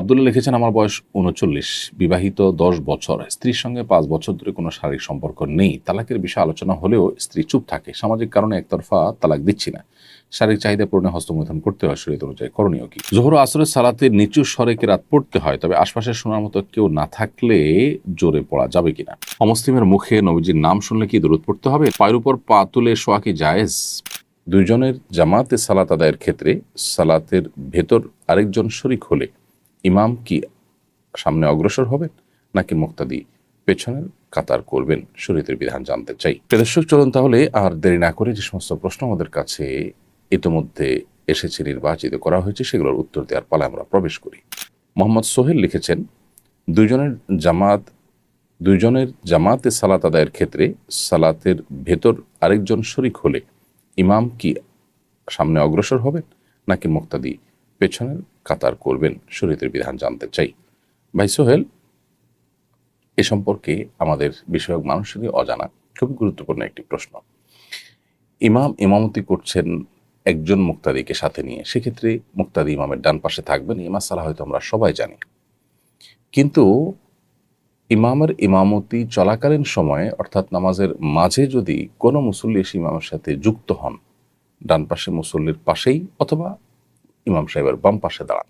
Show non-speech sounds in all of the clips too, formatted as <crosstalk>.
আবদুল্লাহ লিখেছেন, আমার বয়স উনচল্লিশ, বিবাহিত দশ বছর, স্ত্রীর সঙ্গে পাঁচ বছর ধরে কোনো শারীরিক সম্পর্ক নেই। তালাকের বিষয়ে আলোচনা হলেও স্ত্রী চুপ থাকে। সামাজিক কারণে একতরফা তালাক দিচ্ছি না। শারীরিক চাহিদা পূরণে হস্তমৈথন করতে হয় শরীর অনুযায়ী করণীয় কি? জোহর আসরের সালাতে নিচু স্বরে রাত পড়তে হয়? তবে আশপাশে শোনার মতো কেউ না থাকলে জোরে পড়া যাবে কিনা? অমুসলিমের মুখে নবীজির নাম শুনলে কি দূরত পড়তে হবে? পায়ের উপর পা তুলে শোয়া কি জায়েজ? দুইজনের জামাতে সালাত আদায়ের ক্ষেত্রে সালাতের ভেতর আরেকজন শরিক হলে ইমাম কি সামনে অগ্রসর হবেন, নাকি মুক্তাদি পেছনের কাতার করবেন? শরীয়তের বিধান জানতে চাই। প্রদর্শক চলুন তাহলে আর দেরি না করে যে সমস্ত প্রশ্ন আমাদের কাছে ইতোমধ্যে এসেছে, নির্বাচিত করা হয়েছে, সেগুলোর উত্তর দেওয়ার পালায় আমরা প্রবেশ করি। মোহাম্মদ সোহেল লিখেছেন, দুইজনের জামাত, দুইজনের জামাতে সালাত আদায়ের ক্ষেত্রে সালাতের ভেতর আরেকজন শরিক হলে ইমাম কি সামনে অগ্রসর হবেন, নাকি মুক্তাদি পেছনের কাতার করবেন, শরীয়তের বিধান জানতে চাই। ভাই সোহেল, এ সম্পর্কে আমাদের বিষয়ক মানুষেরই অজানা খুব গুরুত্বপূর্ণ একটি প্রশ্ন। ইমাম ইমামতি করছেন একজন মুক্তাদিকে সাথে নিয়ে। সেক্ষেত্রে মুক্তাদি ইমামের ডান পাশে থাকবেন, এই মাসালা হয়তো আমরা সবাই জানি। কিন্তু ইমামের ইমামতি চলাকালীন সময়ে, অর্থাৎ নামাজের মাঝে যদি কোনো মুসল্লি এসে ইমামের সাথে যুক্ত হন, ডান পাশে মুসল্লির পাশেই অথবা ইমাম সাহেবের বাম পাশে দাঁড়ান।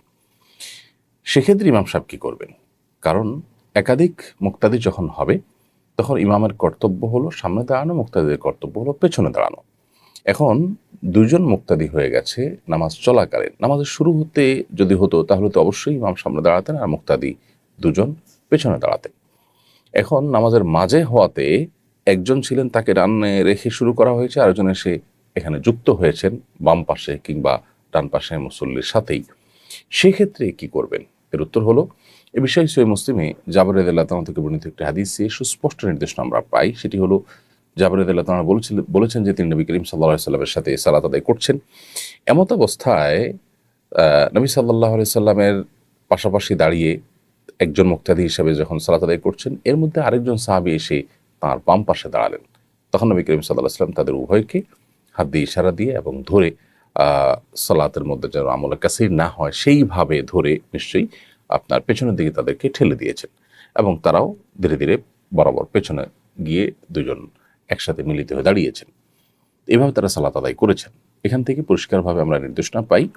সেক্ষেত্রে ইমাম সাহেব কী করবেন? কারণ একাধিক মুক্তাদি যখন হবে, তখন ইমামের কর্তব্য হলো সামনে দাঁড়ানো, মুক্তাদিদের কর্তব্য হলো পেছনে দাঁড়ানো। এখন দুজন মুক্তাদি হয়ে গেছে নামাজ চলাকালীন। নামাজের শুরু হতে যদি হতো, তাহলে তো অবশ্যই ইমাম সামনে দাঁড়াতেন আর মুক্তাদি দুজন পেছনে দাঁড়াতেন। এখন নামাজের মাঝে হওয়াতে একজন ছিলেন, তাকে রান্নে রেখে শুরু করা হয়েছে, আরেকজন এসে এখানে যুক্ত হয়েছেন, বাম পাশে কিংবা ডান পাশে মুসল্লির সাথেই। সেক্ষেত্রে কি করবেন? এর উত্তর হলো, এ বিষয়ে সই মুসলিমে জাবর আল্লাহ থেকে বর্ণিত একটি হাদিসে সুস্পষ্ট নির্দেশনা আমরা পাই। সেটি হলো, জাবর আল্লাহ তালা বলেছিলেন বলেছেন যে তিনি নবী করিম সাল্লাহ সাল্লামের সাথে সালাত আদায় করছেন। এমত অবস্থায় নবী সাল্লাহ সাল্লামের পাশাপাশি দাঁড়িয়ে একজন মুক্তাদি হিসাবে যখন সালাত আদায় করছেন, এর মধ্যে আরেকজন সাহাবি এসে তাঁর বাম পাশে দাঁড়ালেন। তখন নবী করিম সাল্লাহ সাল্লাম তাদের উভয়কে হাত দিয়ে ইশারা দিয়ে এবং ধরে সালাতের মধ্যে যেন আমলে কাসির না হয়, সেইভাবে ধরে নিশ্চয়ই আপনার পেছনের দিকে তাদেরকে ঠেলে দিয়েছেন। এবং তারাও ধীরে ধীরে বরাবর পেছনে গিয়ে দুজন একসাথে মিলিত হয়ে দাঁড়িয়েছেন। এভাবে তারা সালাত আদায় করেছেন। এখান থেকে পরিষ্কারভাবে আমরা নির্দেশনা পাই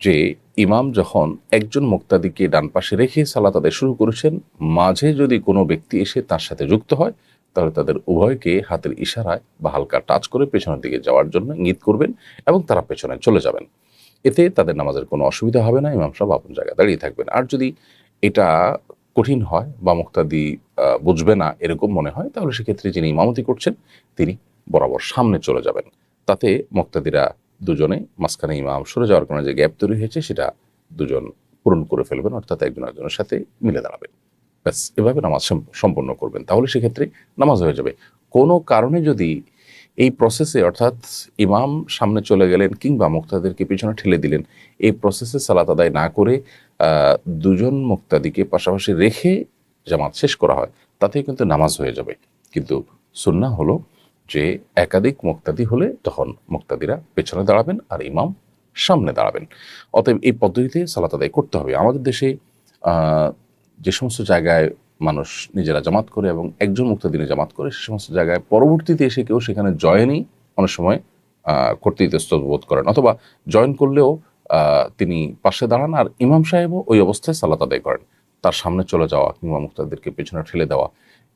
যে ইমাম যখন একজন মুক্তাদিকে ডান পাশে রেখে সালাত আদায় শুরু করেছেন, মাঝে যদি কোনো ব্যক্তি এসে তার সাথে যুক্ত হয় তাহলে তাদের উভয়কে হাতের ইশারায় বা হালকা টাচ করে পেছনের দিকে যাওয়ার জন্য ইঙ্গিত করবেন এবং তারা পেছনে চলে যাবেন। এতে তাদের নামাজের কোনো অসুবিধা হবে না, ইমাম সাহেব আপন জায়গায় দাঁড়িয়ে থাকবেন। আর যদি এটা কঠিন হয় বা মুক্তাদি বুঝবে না এরকম মনে হয়, তাহলে সেক্ষেত্রে যিনি ইমামতি করছেন, তিনি বরাবর সামনে চলে যাবেন। তাতে মুক্তাদিরা দুজনে মাঝখানে ইমাম সরে যাওয়ার কোনো যে গ্যাপ তৈরি হয়েছে, সেটা দুজন পূরণ করে ফেলবেন, অর্থাৎ একজন একজনের সাথে মিলে দাঁড়াবেন। ব্যাস, এভাবে নামাজ সম্পন্ন করবেন। তাহলে সেক্ষেত্রে নামাজ হয়ে যাবে। কোনো কারণে যদি এই প্রসেসে অর্থাৎ ইমাম সামনে চলে গেলেন কিংবা মুক্তাদেরকে পিছনে ঠেলে দিলেন, এই প্রসেসে সালাত আদায় না করে দুজন মুক্তাদিকে পাশাপাশি রেখে জামাত শেষ করা হয় তাতে কিন্তু নামাজ হয়ে যাবে। কিন্তু সুন্না হলো যে একাধিক মুক্তাদি হলে তখন মুক্তাদিরা পেছনে দাঁড়াবেন আর ইমাম সামনে দাঁড়াবেন। অতএব এই পদ্ধতিতে সালাত আদায় করতে হবে। আমাদের দেশে যে সমস্ত জায়গায় মানুষ নিজেরা জামাত করে এবং একজন মুক্তাদিনে জামাত করে, সে সমস্ত জায়গায় পরবর্তীতে এসে কেউ সেখানে জয়েনই অনেক সময় করতে বোধ করেন অথবা জয়েন করলেও তিনি পাশে দাঁড়ান আর ইমাম সাহেবও ওই অবস্থায় সালাত আদায় করেন। তার সামনে চলে যাওয়া কিংবা মুক্তাদেরকে পেছনে ঠেলে দেওয়া,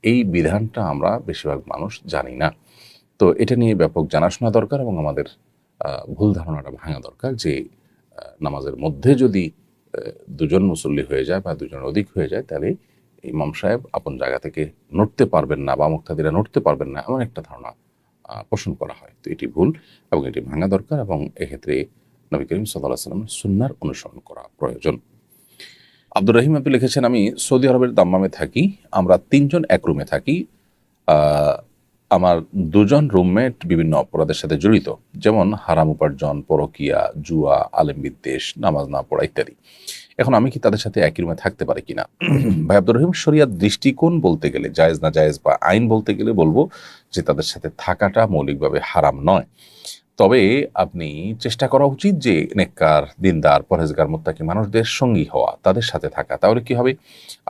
এই বিধানটা আমরা বেশিরভাগ মানুষ জানি না। তো এটা নিয়ে ব্যাপক জানাশোনা দরকার এবং আমাদের ভুল ধারণাটা ভাঙা দরকার যে নামাজের মধ্যে যদি দুজন মুসল্লি হয়ে যায় বা দুজন অধিক হয়ে যায়, তাহলে ইমাম সাহেব আপন জায়গা থেকে নড়তে পারবেন না বা মুক্তাদিরা নড়তে পারবেন না, এমন একটা ধারণা পোষণ করা হয়। তো এটি ভুল এবং এটি ভাঙা দরকার এবং এক্ষেত্রে নবী করিম সাল্লাহ সাল্লামের সুন্নার অনুসরণ করা প্রয়োজন। আব্দুর রহিম আপনি লিখেছেন, আমি সৌদি আরবের দাম্মামে থাকি, আমরা তিনজন এক রুমে থাকি আমার দুজন রুমমেট বিভিন্ন অপরাধের সাথে জড়িত, যেমন হারাম উপার্জন, পরকিয়া, জুয়া, আলেম বিদ্বেষ, নামাজ না পড়া ইত্যাদি। এখন আমি কি তাদের সাথে একই রুমে থাকতে পারি কিনা? <clears throat> ভাই আব্দুর রহিম, শরিয়ার দৃষ্টিকোণ বলতে গেলে, জায়েজ না জায়েজ বা আইন বলতে গেলে বলব যে তাদের সাথে থাকাটা মৌলিকভাবে হারাম নয়। তবে আপনি চেষ্টা করা উচিত যে নেককার, দিনদার পরেজগার মোত্তাকি মানুষদের সঙ্গী হওয়া, তাদের সাথে থাকা। তাহলে কি হবে?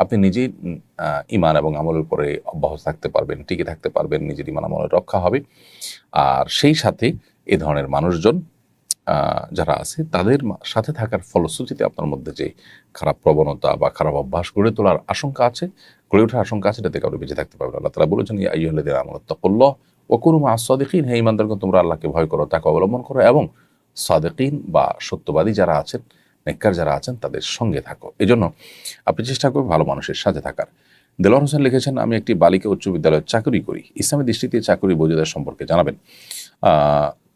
আপনি নিজেই ইমান এবং আমলের উপরে অব্যাহত থাকতে পারবেন, টিকে থাকতে পারবেন, নিজের ইমান আমলের রক্ষা হবে। আর সেই সাথে এ ধরনের মানুষজন যারা আছে, তাদের সাথে থাকার ফলশ্রুতিতে আপনার মধ্যে যে খারাপ প্রবণতা বা খারাপ অভ্যাস গড়ে তোলার আশঙ্কা আছে, গড়ে ওঠার আশঙ্কা আছে, এটাতে কাউকে বেঁচে থাকতে পারবে না। আল্লাহ তালা বলেছেন আইহ্লাদিন আমলত্তাকুল্লাহ ওকুরুমা আসাদিকিন হে ইমানদারগণ তোমরা আল্লাহকে ভয় করো তাকে অবলম্বন করো এবং সাদেকিন বা সত্যবাদী যারা আছেন, নেককার যারা আছেন, তাদের সঙ্গে থাকো। এজন্য আপনি চেষ্টা করবেন ভালো মানুষের সাথে থাকার। দেলোয়ার হোসেন লিখেছেন, আমি একটি বালিকা উচ্চ বিদ্যালয়ে চাকরি করি। ইসলামী দৃষ্টিতে চাকরি বৈধতার সম্পর্কে জানাবেন।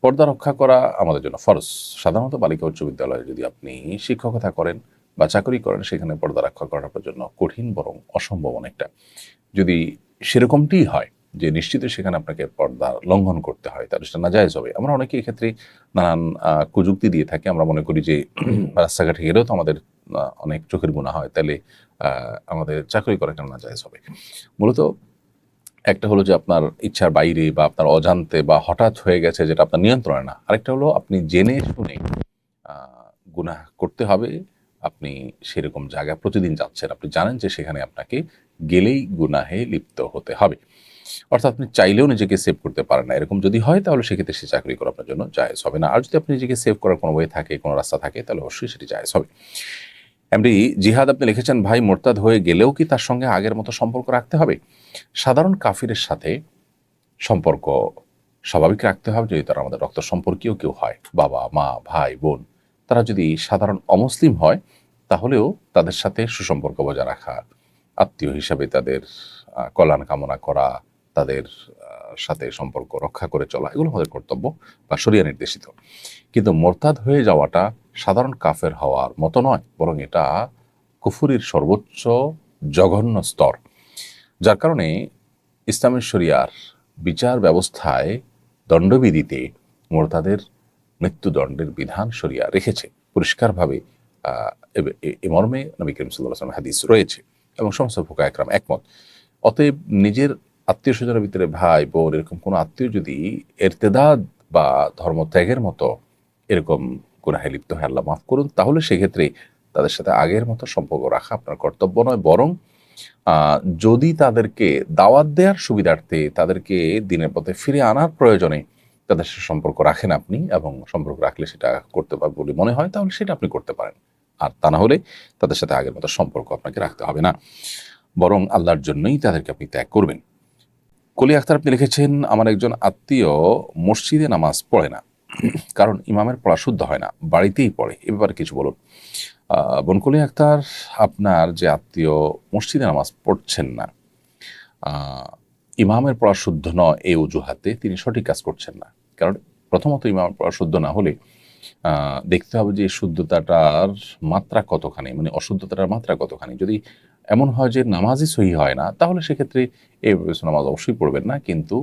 পর্দা রক্ষা করা আমাদের জন্য ফরজ। সাধারণত বালিকা উচ্চ বিদ্যালয়ে যদি আপনি শিক্ষকতা করেন বা চাকরি করেন, সেখানে পর্দা রক্ষা আপনার জন্য কঠিন বরং অসম্ভব অনেকটা। যদি সেরকমটি হয় যে নিশ্চিত সেখানে আপনাকে পর্দা লঙ্ঘন করতে হয় তাহলে সেটা নাজায়জ হবে। আমরা অনেকে এক্ষেত্রে নানান কুযুক্তি দিয়ে থাকি। আমরা মনে করি যে <coughs> রাস্তাঘাটে গেলেও তো আমাদের অনেক চোখের গুণা হয় তাহলে আমাদের চাকরি করা কেন নাজায়জ হবে। মূলত একটা হলো যে আপনার ইচ্ছার বাইরে বা আপনার অজান্তে বা হঠাৎ হয়ে গেছে যেটা আপনার নিয়ন্ত্রণে না। আরেকটা হলো আপনি জেনে শুনে গুনাহ করতে হবে। আপনি সেরকম জায়গা প্রতিদিন যাচ্ছেন। আপনি জানেন যে সেখানে আপনাকে গেলেই গুনাহে লিপ্ত হতে হবে। অর্থাৎ আপনি চাইলেও নিজেকে সেভ করতে পারেন না। এরকম যদি হয়, তাহলে সেক্ষেত্রে সে চাকরি করা আপনার জন্য জায়েজ হবে না। আর যদি আপনি নিজেকে সেভ করার কোনো ওয়ে থাকে, কোনো রাস্তা থাকে, তাহলে অবশ্যই সেটি জায়েজ হবে। এমনি জিহাদ আপনি লিখেছেন, ভাই, মোরতাদ হয়ে গেলেও কি তার সঙ্গে আগের মতো সম্পর্ক রাখতে হবে? সাধারণ কাফিরের সাথে সম্পর্ক স্বাভাবিক রাখতে হবে। যদি তারা আমাদের রক্ত সম্পর্কীয় কেউ হয়, বাবা, মা, ভাই, বোন, তারা যদি সাধারণ অমুসলিম হয়, তাহলেও তাদের সাথে সুসম্পর্ক বজায় রাখা, আত্মীয় হিসাবে তাদের কল্যাণ কামনা করা তাদের সাথে সম্পর্ক রক্ষা করে চলা, এগুলো আমাদের কর্তব্য বা সরিয়া নির্দেশিত। কিন্তু মোরতাদ হয়ে যাওয়াটা সাধারণ কাফের হওয়ার মতো নয়, বরং এটা কুফুরির সর্বোচ্চ জঘন্য স্তর। যার কারণে ইসলামের শরিয়ার বিচার ব্যবস্থায় দণ্ডবিধিতে মোরতাদের মৃত্যুদণ্ডের বিধান শরিয়া রেখেছে। পরিষ্কারভাবে এ মর্মে নবী করিম সাল্লাহ হাদিস রয়েছে এবং সমস্ত ফোকা একরাম একমত। অতএব নিজের আত্মীয় স্বজনের ভিতরে ভাই, বোন এরকম কোনো আত্মীয় যদি এরতেদাদ বা ধর্মত্যাগের মতো এরকম গুনাহে লিপ্ত হয়, আল্লাহ মাফ করুন, তাহলে সেক্ষেত্রে তাদের সাথে আগের মতো সম্পর্ক রাখা আপনার কর্তব্য নয়। বরং যদি তাদেরকে দাওয়াত দেওয়ার সুবিধার্থে তাদেরকে দিনের পথে ফিরে আনার প্রয়োজনে তাদের সাথে সম্পর্ক রাখেন আপনি এবং সম্পর্ক রাখলে সেটা করতে পারবে বলে মনে হয়, তাহলে সেটা আপনি করতে পারেন। আর তা না হলে তাদের সাথে আগের মতো সম্পর্ক আপনাকে রাখতে হবে না। বরং আল্লাহর জন্যই তাদেরকে আপনি ত্যাগ করবেন। কলি আখতার, আপনি লিখেছেন, আমার একজন আত্মীয় মসজিদে নামাজ পড়ে না। কারণ ইমামের পড়া শুদ্ধ হয় না, বাড়িতেই পড়ে। এ ব্যাপারে কিছু বলুন। বনকলি আক্তার আপনার যে আত্মীয় মসজিদে নামাজ পড়ছেন না ইমামের পড়া শুদ্ধ নয়, এই অজুহাতে তিনি সঠিক কাজ করছেন না। কারণ প্রথমত ইমামের পড়া শুদ্ধ না হলে দেখতে হবে যে শুদ্ধতাটার মাত্রা কতখানি মানে অশুদ্ধতাটার মাত্রা কতখানি। যদি এমন হয় যে নামাজই সহি হয় না, তাহলে সেক্ষেত্রে এই নামাজ অবশ্যই পড়বেন না, কিন্তু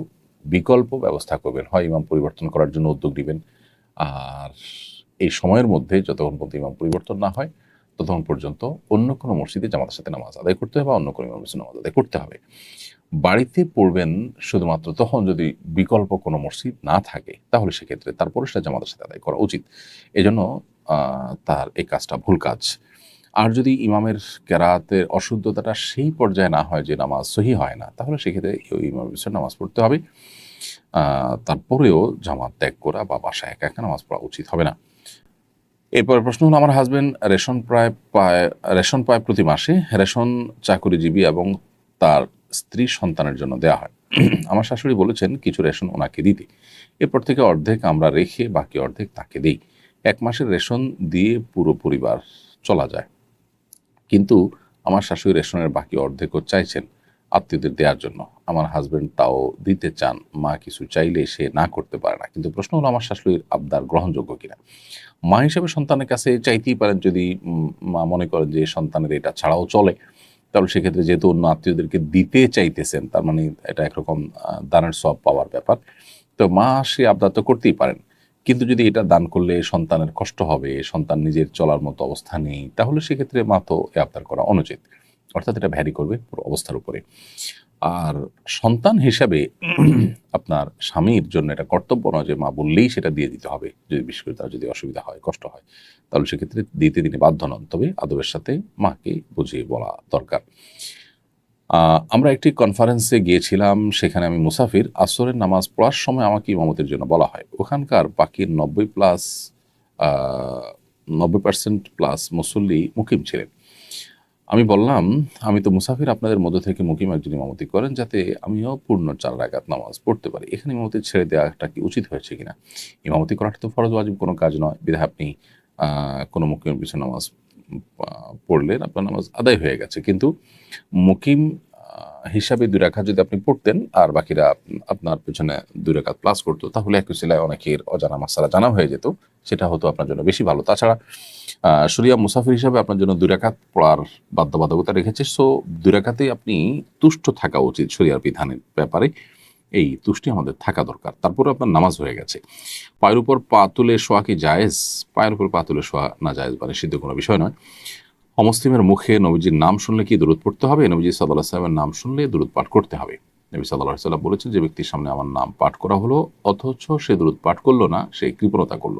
বিকল্প ব্যবস্থা করবেন। হয় ইমাম পরিবর্তন করার জন্য উদ্যোগ নেবেন। আর এই সময়ের মধ্যে যতক্ষণ পর্যন্ত ইমাম পরিবর্তন না হয়, ততক্ষণ পর্যন্ত অন্য কোনো মসজিদে জামাতের সাথে নামাজ আদায় করতে হবে বা অন্য কোনো ইমামের সাথে নামাজ আদায় করতে হবে। বাড়িতে পড়বেন শুধুমাত্র তখন যদি বিকল্প কোনো মসজিদ না থাকে, তাহলে সেক্ষেত্রে তারপরে সেটা জামাতের সাথে আদায় করা উচিত। এজন্য তার এই কাজটা ভুল কাজ। আর যদি ইমামের কেরাতের অশুদ্ধতাটা সেই পর্যায়ে না হয় যে নামাজ সহি হয় না, তাহলে সেক্ষেত্রে ওই ইমামের পিছনে নামাজ পড়তে হবে। তারপরেও জামাত ত্যাগ করা বা বাসায় একা একা নামাজ পড়া উচিত হবে না। এরপর প্রশ্ন হলো, আমার হাজব্যান্ড রেশন প্রায় পায়, রেশন পায় প্রতি মাসে, রেশন চাকুরিজীবী এবং তার স্ত্রী সন্তানের জন্য দেওয়া হয়। আমার শাশুড়ি বলেছেন, কিছু রেশন ওনাকে দিতে। এরপর থেকে অর্ধেক আমরা রেখে বাকি অর্ধেক তাকে দেই। এক মাসের রেশন দিয়ে পুরো পরিবার চলা যায়। কিন্তু আমার শাশুড়ি রেশনের বাকি অর্ধেকও চাইছেন আত্মীয়দের দেওয়ার জন্য। আমার হাজব্যান্ড তাও দিতে চান, মা কিছু চাইলে সে না করতে পারে না। কিন্তু প্রশ্ন হলো, আমার শাশুড়ির আবদার গ্রহণযোগ্য কিনা? মা হিসেবে সন্তানের কাছে চাইতেই পারেন যদি মা মনে করেন যে সন্তানের এটা ছাড়াও চলে। তাহলে সেক্ষেত্রে যেহেতু অন্য আত্মীয়দেরকে দিতে চাইতেছেন, তার মানে এটা একরকম দানের সব পাওয়ার ব্যাপার। তো মা সে আবদার তো করতেই পারেন। কিন্তু যদি এটা দান করলে সন্তানের কষ্ট হবে সন্তান নিজের চলার মতো অবস্থা নেই তাহলে সেক্ষেত্রে মা তো এ আবদার করা অনুচিত। অর্থাৎ এটা ভ্যারি করবে পুরো অবস্থার উপরে। আর সন্তান হিসাবে <clears throat> আপনার স্বামীর জন্য এটা কর্তব্য নয় যে মা বললেই সেটা দিয়ে দিতে হবে। যদি বিশেষ করে তার যদি অসুবিধা হয় কষ্ট হয় তাহলে সেক্ষেত্রে দিতে তিনি বাধ্য নন। তবে আদবের সাথে মাকে বুঝিয়ে বলা দরকার। আমরা একটি কনফারেন্সে গিয়েছিলাম, সেখানে আমি মুসাফির, আসরের নামাজ পড়ার সময় আমাকে ইমামতের জন্য বলা হয়। ওখানকার বাকির নব্বই প্লাস নব্বই পার্সেন্ট প্লাস মুসল্লি মুকিম ছিলেন। আমি বললাম, আমি তো মুসাফির, আপনাদের মধ্য থেকে মুকিম একজন ইমামতি করেন যাতে আমিও পূর্ণ চার রাকাত নামাজ পড়তে পারি। এখানে ইমামতি ছেড়ে দেওয়াটা কি উচিত হয়েছে কিনা? ইমামতি করাটা তো ফরজ, ওয়াজিব কোনো কাজ নয়। বিধায় আপনি কোনো মুকিমের পিছনে নামাজ পড়লেন, আপনার নামাজ আদায় হয়ে গেছে। কিন্তু মুকিম হিসাবে দুই রাখাত যদি আপনি পড়তেন, আর বাকিরা আপনার পেছনে দুই রাখাত প্লাস করতো, তাহলে একই সিলায় অনেকের অজানা মাসালা জানা হয়ে যেত। সেটা হতো আপনার জন্য বেশি ভালো। তাছাড়া শরিয়া মুসাফির হিসাবে আপনার জন্য দুই রাকাত পড়ার বাধ্যবাধকতা রেখেছে। সো দুই রাকাতে আপনি তুষ্ট থাকা উচিত শরিয়ার বিধানের ব্যাপারে। এই তুষ্টি আমাদের থাকা দরকার। তারপরে আপনার নামাজ হয়ে গেছে। পায়ের উপর পা তুলে শোয়া কি জায়েজ? পায়ের উপর পা তুলে শোয়া না জায়েজ মানে সিদ্ধ কোনো বিষয় নয়। অমুসলিমের মুখে নবীজির নাম শুনলে কি দূরত পড়তে হবে? নবীজি সাল্লাহ সাল্লামের নাম শুনলে দূরত পাঠ করতে হবে। নবী সাল্লাহ সাল্লাম বলেছেন, যে ব্যক্তির সামনে আমার নাম পাঠ করা হলো, অথচ সে দূরত পাঠ করল না, সে কৃপণতা করল।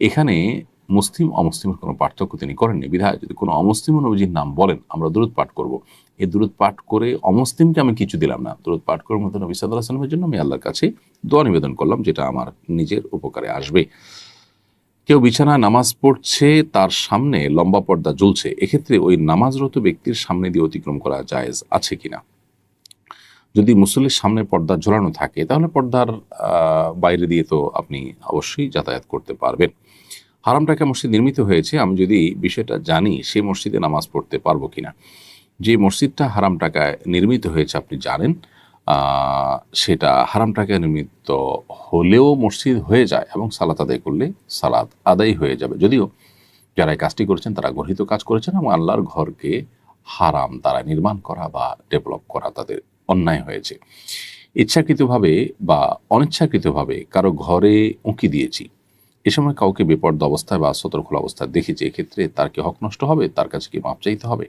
এখানে মুসলিম অমুসলিমের কোনো পার্থক্য তিনি করেননি। বিধায় যদি কোনো অমুসলিম নবীজির নাম বলেন, আমরা দূরত পাঠ করব। এই দূরত পাঠ করে অমুসলিমকে আমি কিছু দিলাম না। দূরত পাঠ করার মতো নবী সাল্লাহ সাল্লামের জন্য আমি আল্লাহর কাছে দোয়া নিবেদন করলাম, যেটা আমার নিজের উপকারে আসবে। কেউ বিছানায় নামাজ পড়ছে, তার সামনে লম্বা পর্দা ঝুলছে, এক্ষেত্রে ওই নামাজরত ব্যক্তির সামনে দিয়ে অতিক্রম করা জায়েজ আছে কিনা? যদি মুসল্লির সামনে পর্দা ঝোলানো থাকে, তাহলে পর্দার বাইরে দিয়ে তো আপনি অবশ্যই যাতায়াত করতে পারবেন। হারাম টাকা মসজিদ নির্মিত হয়েছে, আমি যদি বিষয়টা জানি সেই মসজিদে নামাজ পড়তে পারব কিনা? যে মসজিদটা হারাম টাকায় নির্মিত হয়েছে, আপনি জানেন সেটা হারাম টাকায় নির্মিত হলেও মসজিদ হয়ে যায় এবং সালাত আদায় করলে সালাত আদায় হয়ে যাবে। যদিও যারা এই কাজটি করেছেন, তারা গর্হিত কাজ করেছেন এবং আল্লাহর ঘরকে হারাম তারা নির্মাণ করা বা ডেভেলপ করা তাদের অন্যায় হয়েছে। ইচ্ছাকৃতভাবে বা অনিচ্ছাকৃতভাবে কারও ঘরে উঁকি দিয়েছি। এ সময় কাউকে বেপর্দ অবস্থায় বা সতর্ক অবস্থায় দেখেছি, এক্ষেত্রে তার কি হক নষ্ট হবে? তার কাছে কি মাপ চাইতে হবে?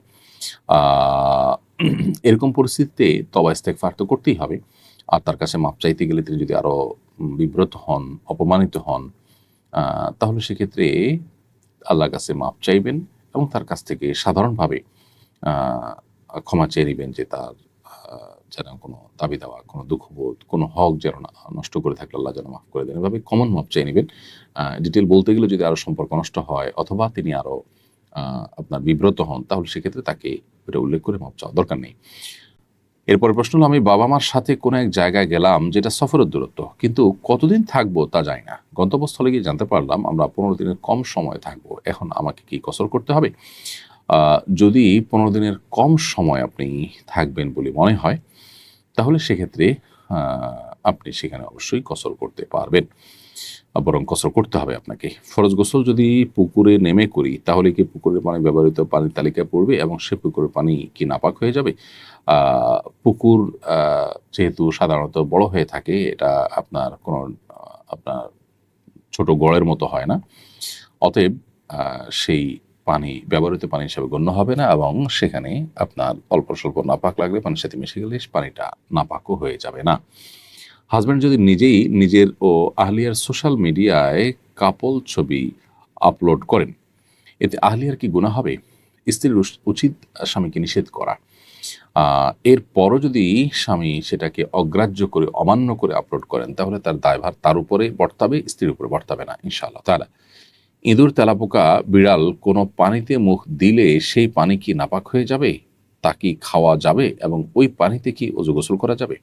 <clears throat> এরকম পরিস্থিতিতে তবা ইস্তেকফার তো করতেই হবে। আর তার কাছে মাপ চাইতে গেলে তিনি যদি আরও বিব্রত হন অপমানিত হন তাহলে সেক্ষেত্রে আল্লাহর কাছে মাপ চাইবেন এবং তার কাছ থেকে সাধারণভাবে ক্ষমা চেয়ে নেবেন যে তার যেন কোনো দাবি দেওয়া কোনো দুঃখবোধ কোনো হক যেন নষ্ট করে থাকলে আল্লাহ যেন মাফ করে দেন। এভাবে কমন মাপ চেয়ে নেবেন। ডিটেল বলতে গেলে যদি আরও সম্পর্ক নষ্ট হয় অথবা তিনি আরও আহ, আপনার বিব্রত হন, তাহলে সেক্ষেত্রে তাকে এটা উল্লেখ করে মাপ চাওয়া দরকার নেই। এরপরে প্রশ্ন হলো, আমি বাবা মার সাথে কোনো এক জায়গায় গেলাম যেটা সফরের দূরত্ব, কিন্তু কতদিন থাকব তা যায় না। গন্তব্যস্থলে গিয়ে জানতে পারলাম, আমরা পনেরো দিনের কম সময় থাকব, এখন আমাকে কি কসর করতে হবে? যদি পনেরো দিনের কম সময় আপনি থাকবেন বলে মনে হয়, তাহলে সেক্ষেত্রে আপনি সেখানে অবশ্যই কসর করতে পারবেন। বরং কসর করতে হবে আপনাকে। ফরজ গোসল যদি পুকুরে নেমে করি, তাহলে কি পুকুরের পানি ব্যবহৃত পানির তালিকায় পড়বে এবং সে পুকুরের পানি কি নাপাক হয়ে যাবে? পুকুর যেহেতু সাধারণত বড় হয়ে থাকে, এটা আপনার কোনো, আপনার ছোট গড়ের মতো হয় না। অতএব সেই পানি, ব্যবহৃত পানি হিসাবে গণ্য হবে না এবং সেখানে আপনার অল্প স্বল্প নাপাক লাগলে পানির সাথে মিশে গেলে পানিটা নাপাকও হয়ে যাবে না। হাজব্যান্ড যদি নিজেই নিজের ও আহলিয়ার সোশ্যাল মিডিয়ায় কাপল ছবি আপলোড করেন, এতে আহলিয়ার কি গুণা হবে? স্ত্রীর উচিত স্বামীকে নিষেধ করা। এরপরও যদি স্বামী সেটাকে অগ্রাহ্য করে, অমান্য করে আপলোড করেন, তাহলে তার দায়ভার তার উপরে বর্তাবে, স্ত্রীর উপরে বর্তাবে না, ইনশাআল্লাহ। তাহলে ইঁদুর, তেলাপোকা, বিড়াল কোনো পানিতে মুখ দিলে সেই পানি কি নাপাক হয়ে যাবে? তা কি খাওয়া যাবে? এবং ওই পানিতে কি অজু গোসল করা যাবে?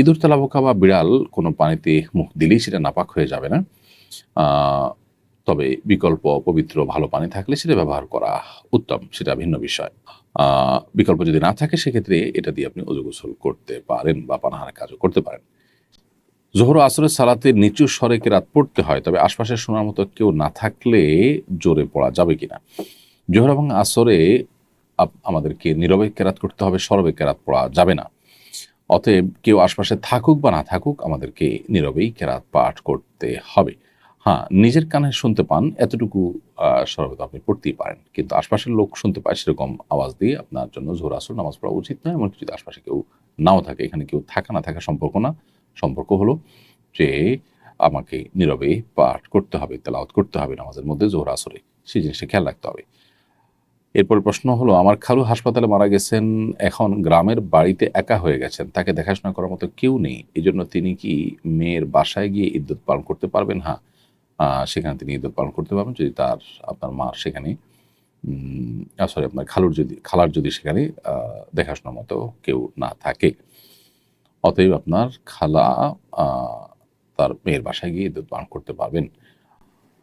ইঁদুর তেলাপোকা বা বিড়াল কোনো পানিতে মুখ দিলেই সেটা নাপাক হয়ে যাবে না। তবে বিকল্প পবিত্র ভালো পানি থাকলে সেটা ব্যবহার করা উত্তম, সেটা ভিন্ন বিষয়। বিকল্প যদি না থাকে সেক্ষেত্রে এটা দিয়ে আপনি অজু গোসল করতে পারেন বা পানাহার কাজও করতে পারেন। জোহর আসরের সালাতে নিচু স্বরে কেরাত পড়তে হয়? তবে আশপাশে শোনার মতো কেউ না থাকলে জোরে পড়া যাবে কিনা? জোহর এবং আসরে আমাদেরকে নীরবে কেরাত করতে হবে? সরবে কেরাত পড়া যাবে না? অতএব কেউ আশপাশে থাকুক বা না থাকুক, আমাদেরকে নীরবেই কেরাত পাঠ করতে হবে। হ্যাঁ নিজের কানে শুনতে পান, এতটুকু সর্বদা আপনি পড়তেই পারেন। কিন্তু আশপাশের লোক শুনতে পায় সেরকম আওয়াজ দিয়ে আপনার জন্য জোর আসর নামাজ পড়া উচিত নয়। এমনকি যদি আশপাশে কেউ নাও থাকে, এখানে কেউ থাকা না থাকা সম্পর্ক না, সম্পর্ক হলো যে আমাকে নীরবে পাঠ করতে হবে, তেলাওয়াত করতে হবে নামাজের মধ্যে জোর আসরে। সেই জিনিসটা খেয়াল রাখতে হবে। এরপর প্রশ্ন হলো, আমার খালু হাসপাতালে মারা গেছেন, এখন গ্রামের বাড়িতে একা হয়ে গেছেন, তাকে দেখাশোনা করার মতো কেউ নেই এই জন্য তিনি কি মেয়ের বাসায় গিয়ে ইদ্যুৎ পালন করতে পারবেন? হ্যাঁ সেখানে তিনি ইদ্যুৎ পালন করতে পারবেন যদি তার, আপনার মার সেখানে সরি আপনার খালুর যদি, খালার যদি সেখানে দেখাশোনার মতো কেউ না থাকে। অতএব আপনার খালা তার মেয়ের বাসায় গিয়ে ইদ্যুৎ পালন করতে পারবেন।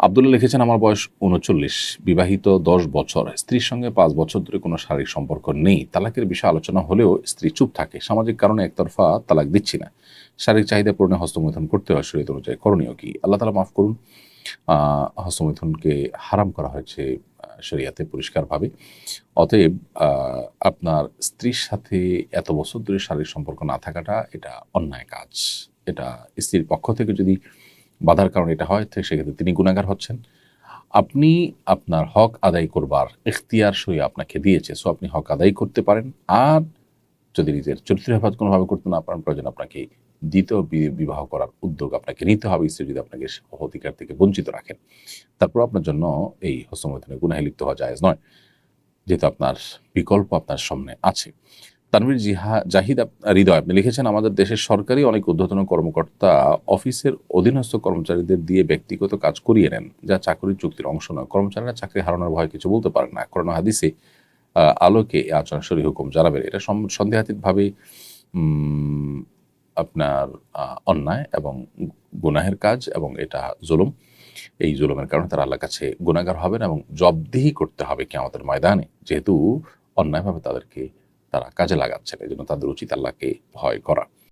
আবদুল্লাহ লিখেছেন, আমার বয়স উনচল্লিশ, বিবাহিত দশ বছর, স্ত্রীর সঙ্গে পাঁচ বছর ধরে কোনো শারীরিক সম্পর্ক নেই। তালাকের বিষয়ে আলোচনা হলেও স্ত্রী চুপ থাকে। সামাজিক কারণে একতরফা তালাক দিচ্ছি না। শারীরিক চাহিদা পূরণে হস্তমৈথুন করতে হয়। শরীর অনুযায়ী করণীয় কি? আল্লাহ তালা মাফ করুন হস্তমৈথুনকে হারাম করা হয়েছে শরিয়াতে পরিষ্কারভাবে। অতএব আপনার স্ত্রীর সাথে এত বছর ধরে শারীরিক সম্পর্ক না থাকাটা এটা অন্যায় কাজ। এটা স্ত্রীর পক্ষ থেকে যদি বাধার কারণে এটা হয় সেক্ষেত্রে তিনি গুণাগার হচ্ছেন। আপনি আপনার হক আদায় করবার এখতিয়ার সই আপনাকে দিয়েছে, সো আপনি হক আদায় করতে পারেন। আর যদি নিজের চরিত্র হেফাজত কোনোভাবে করতে না পারেন, প্রয়োজন আপনাকে দ্বিতীয় বিবাহ করার উদ্যোগ আপনাকে নিতে হবে, স্ত্রী যদি আপনাকে অধিকার থেকে বঞ্চিত রাখেন তারপর আপনার জন্য এই হস্তমৈথুনে গুনাহে লিপ্ত হওয়া যায় নয়। যেহেতু আপনার বিকল্প আপনার সামনে আছে। তানভীর জিহা, জাহিদ হৃদয়, আপনি লিখেছেন, আমাদের দেশের সরকারি অনেক ঊর্ধ্বতন কর্মকর্তা অফিসের অধীনস্থ কর্মচারীদের দিয়ে ব্যক্তিগত কাজ করিয়ে নেন, যা চাকরির চুক্তির অংশ নয়। কর্মচারীরা চাকরি হারানোর ভয় কিছু বলতে পারেন না। করোনা হাদিসে আলোকে এই আচরণ সরি হুকুম জানাবেন। এটা সন্দেহাতীতভাবে আপনার অন্যায় এবং গুনাহের কাজ এবং এটা জুলুম। এই জুলুমের কারণে তারা আল্লাহর কাছে গুণাগার হবেন এবং জবদিহি করতে হবে কি আমাদের ময়দানে। যেহেতু অন্যায়ভাবে তাদেরকে তারা কাজে লাগাচ্ছেন। এই জন্য তাদের উচিত আল্লাহকে ভয় করা।